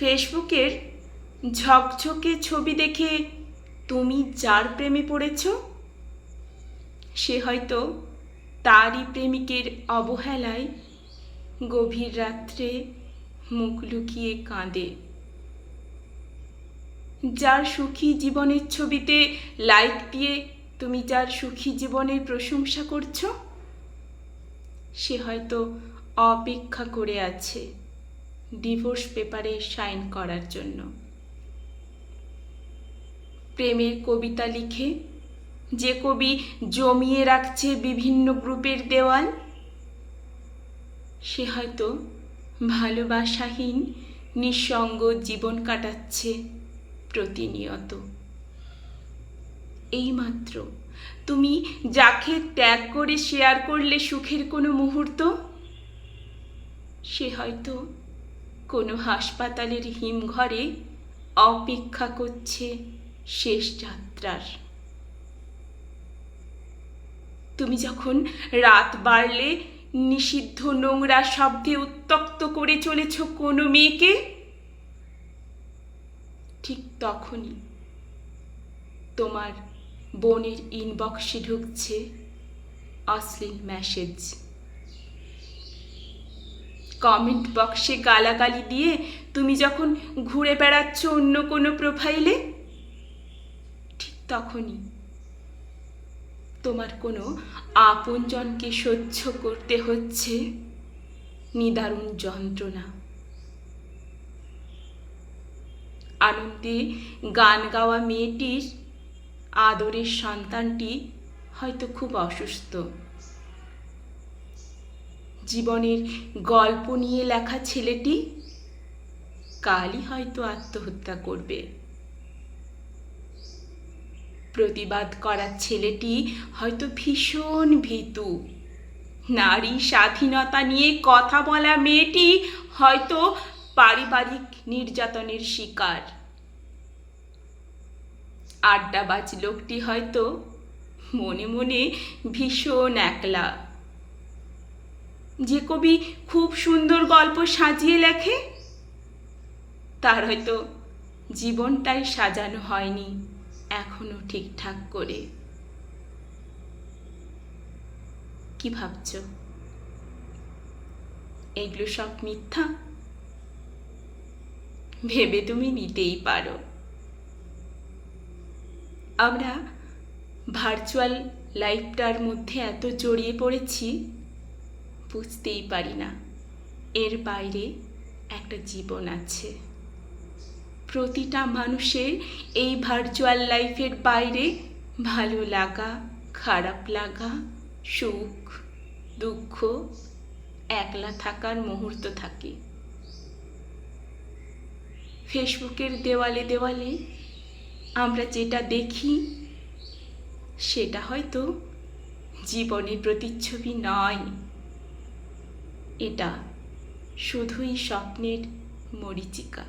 ফেসবুকের ঝকঝকে ছবি দেখে তুমি যার প্রেমে পড়েছ? সে হয়তো তারই প্রেমিকের অবহেলায় গভীর রাত্রে মুখ লুকিয়ে কাঁদে। যার সুখী জীবনের ছবিতে লাইক দিয়ে তুমি যার সুখী জীবনের প্রশংসা করছ, সে হয়তো অপেক্ষা করে আছে। ডিভোর্স পেপারে সাইন করার জন্য। প্রেমের কবিতা লিখে, যে কবি জমিয়ে রাখছে বিভিন্ন গ্রুপের দেওয়াল, সে হয়তো ভালোবাসাহীন, নিঃসঙ্গ জীবন কাটাচ্ছে প্রতিনিয়ত। এইমাত্র তুমি যাকে ত্যাগ করে শেয়ার করলে সুখের কোনো মুহূর্ত? সে হয়তো কোনো হাসপাতালের হিমঘরে অপেক্ষা করছে শেষ যাত্রার। তুমি যখন রাত বাড়লে, নিষিদ্ধ নোংরা শব্দে উত্তক্ত করে চলেছ কোনো মেয়েকে? ঠিক তখনই তোমার বোনের ইনবক্সে ঢুকছে অশ্লীল মেসেজ কমেন্ট বক্সে গালাগালি দিয়ে তুমি যখন ঘুরে বেড়াচ্ছ অন্য কোনো প্রোফাইলে ঠিক তখনই তোমার কোনো আপনজনকে সহ্য করতে হচ্ছে। নিদারুণ যন্ত্রণা। আনন্দে গান গাওয়া মেয়েটির আদরের সন্তানটি হয়তো খুব অসুস্থ। জীবনের গল্প নিয়ে লেখা ছেলেটি কালই হয়তো আত্মহত্যা করবে। প্রতিবাদ করার ছেলেটি হয়তো ভীষণ ভীতু। নারী স্বাধীনতা নিয়ে কথা বলা মেয়েটি হয়তো পারিবারিক নির্যাতনের শিকার। আড্ডাবাজ লোকটি হয়তো মনে মনে ভীষণ একলা। যে কবি খুব সুন্দর গল্প সাজিয়ে লেখে, তার হয়তো জীবনটাই সাজানো হয়নি এখনও ঠিকঠাক করে। কি ভাবছ? এগুলো সব মিথ্যা? ভেবে তুমি নিতেই পারো। আমরা ভার্চুয়াল লাইফটার মধ্যে এত জড়িয়ে পড়েছি বুঝতেই পারি না। এর বাইরে একটা জীবন আছে। প্রতিটা মানুষের এই ভার্চুয়াল লাইফের বাইরে ভালো লাগা, খারাপ লাগা, সুখ, দুঃখ একলা থাকার মুহূর্ত থাকে। ফেসবুকের দেওয়ালে দেওয়ালে আমরা যেটা দেখি, সেটা হয়তো জীবনের প্রতিচ্ছবি নয়। এটা শুধুই স্বপ্নের মরিচিকা।